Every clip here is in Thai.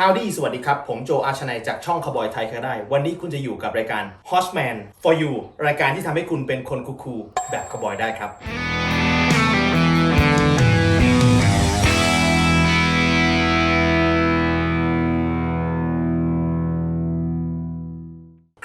ฮาวดี้สวัสดีครับ ผมโจอาชนัยจากช่องขบอยไทยก็ได้ วันนี้คุณจะอยู่กับรายการ Horseman for You รายการที่ทำให้คุณเป็นคนคูลๆแบบขบอยได้ครับ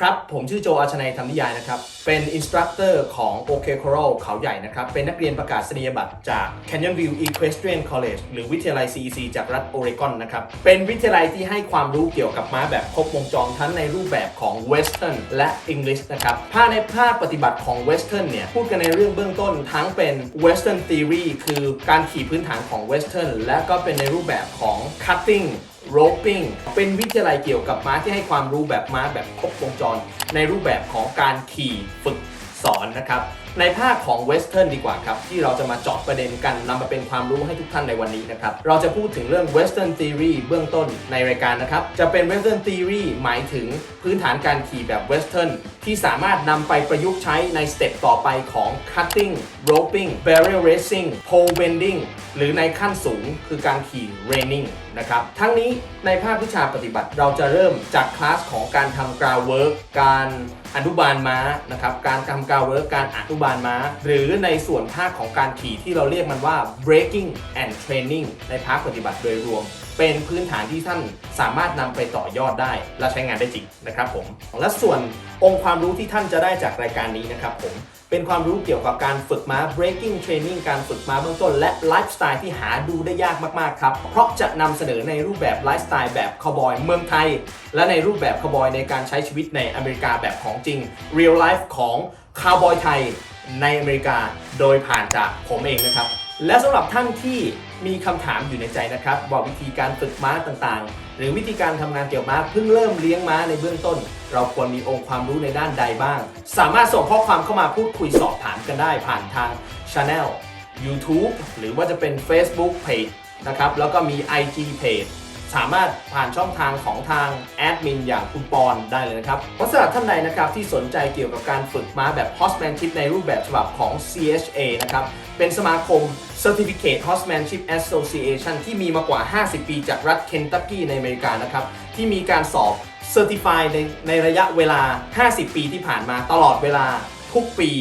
ครับ ผมชื่อโจอาชนัยธรรมนิยายนะครับ เป็นอินสตรัคเตอร์ของ OK Coral เขาใหญ่นะครับ เป็นนักเรียนประกาศนียบัตรจาก Canyon View Equestrian College หรือวิทยาลัย CEC จากรัฐโอเรกอนนะครับ เป็นวิทยาลัยที่ให้ความรู้เกี่ยวกับม้าแบบครบวงจรทั้งในรูปแบบของ Western และ English นะครับภาคในภาคปฏิบัติของ Western เนี่ย พูดกันในเรื่องเบื้องต้นทั้งเป็น Western Theory คือการขี่พื้นฐานของ Western และก็เป็นในรูปแบบของ Cutting roping เป็นวิทยาลัยเกี่ยวกับม้าที่ให้ความรู้แบบม้าแบบครบวงจร ในรูปแบบของการขี่ฝึกสอนนะครับในภาคของเวสเทิร์นดีกว่าครับ ที่เราจะมาเจาะประเด็นกันนำมาเป็นความรู้ให้ทุกท่านในวันนี้นะครับ เราจะพูดถึงเรื่อง Western Theory เบื้องต้นในรายการนะครับ จะเป็น Western Theory หมายถึงพื้นฐานการขี่แบบ Western ที่สามารถนำไปประยุกต์ใช้ในสเต็ปต่อไปของ cutting roping barrel racing pole bending หรือในขั้นสูงคือการขี่ reining นะครับทั้งนี้ในภาควิชาปฏิบัติเราจะเริ่มจากคลาสของการทำ ground work การอนุบาลม้านะครับการทำ ground work การอนุบาลม้า หรือในส่วนภาคของการขี่ที่เราเรียกมันว่า breaking and training ในภาคปฏิบัติโดยรวม เป็นพื้นฐานที่ท่านสามารถนำไปต่อยอดได้ และใช้งานได้จริงนะครับผมและส่วนองค์ความรู้ที่ท่านจะได้จากรายการนี้นะครับผม เป็นความรู้เกี่ยวกับการฝึกม้า breaking training การฝึกม้าเบื้องต้น และไลฟ์สไตล์ที่หาดูได้ยากมากๆครับ เพราะจะนำเสนอในรูปแบบไลฟ์สไตล์แบบคาวบอยเมืองไทย และในรูปแบบคาวบอยในการใช้ชีวิตในอเมริกาแบบของจริง real life ของคาวบอยไทยในอเมริกา โดยผ่านจากผมเองนะครับ และสำหรับท่านที่มีคำถามอยู่ในใจนะครับ บอกวิธีการฝึกม้าต่างๆ หรือวิธีการทำงานเกี่ยวม้าเพิ่งเริ่มเลี้ยงม้าในเบื้องต้น เราควรมีองค์ความรู้ในด้านใดบ้าง สามารถส่งข้อความเข้ามาพูดคุยสอบถามกันได้ผ่านทาง Channel YouTube หรือว่าจะเป็น Facebook Page นะครับแล้วก็มี IG Page สามารถผ่านช่องทางของทางแอดมินอย่างคุณปอนได้เลยนะครับเพราะสำหรับท่านใดนะครับที่สนใจเกี่ยวกับการฝึกม้าแบบ Horsemanship ในรูปแบบฉบับของ CHA นะครับ เป็นสมาคม Certificate Horsemanship Association ที่มีมากว่า 50 ปีจากรัฐเคนตักกี้ในอเมริกานะครับ ที่มีการสอบ Certify ในในระยะเวลา 50 ปีที่ผ่านมาตลอดเวลาทุกปี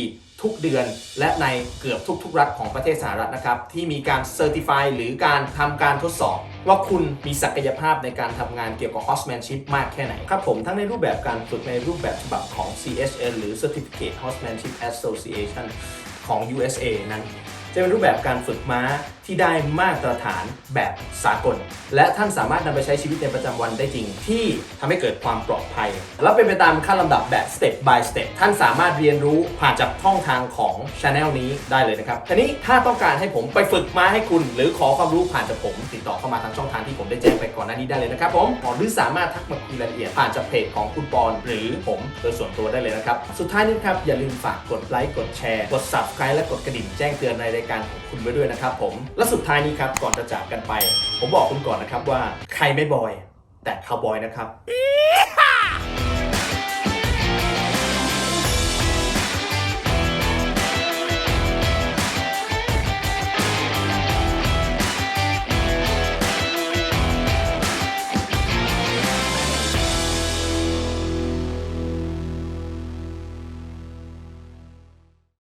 ทุกเดือน และในเกือบทุก ๆ รัฐของประเทศสหรัฐนะครับ ที่มีการเซอร์ติฟายหรือการทำการทดสอบ ว่าคุณมีศักยภาพในการทำงานเกี่ยวกับ horsemanship มากแค่ไหนครับผมทั้งในรูปแบบการฝึกในรูปแบบฉบับของ CSN หรือ Certificate Horsemanship Association ของ USA นั้น จะเป็นรูปแบบการฝึกม้าที่ได้มาตรฐานแบบสากล และท่านสามารถนำไปใช้ชีวิตในประจำวันได้จริง ที่ทำให้เกิดความปลอดภัย และเป็นไปตามขั้นลำดับแบบ step by step ท่านสามารถเรียนรู้ผ่านจากช่องทางของ Channel นี้ได้เลยนะครับทีนี้ถ้าต้องการให้ผมไปฝึกมาให้คุณ หรือขอความรู้ผ่านจากผม ติดต่อเข้ามาทางช่องทางที่ผมได้แจ้งไปก่อนหน้านี้ได้เลยนะครับผมหรือสามารถทักมาคุยรายละเอียดผ่านจากเพจของคุณปอนหรือผมโดยส่วนตัวได้เลยนะครับสุดท้ายนี้ครับอย่าลืมฝากกดไลค์กดแชร์กด subscribe และกดกระดิ่งแจ้งเตือนในรายการของคุณไว้ด้วยนะครับผมและสุดท้ายนี้ครับก่อนจะจากกันไป ผมบอกคุณก่อนนะครับว่าใครไม่บอย แต่คาวบอยนะครับ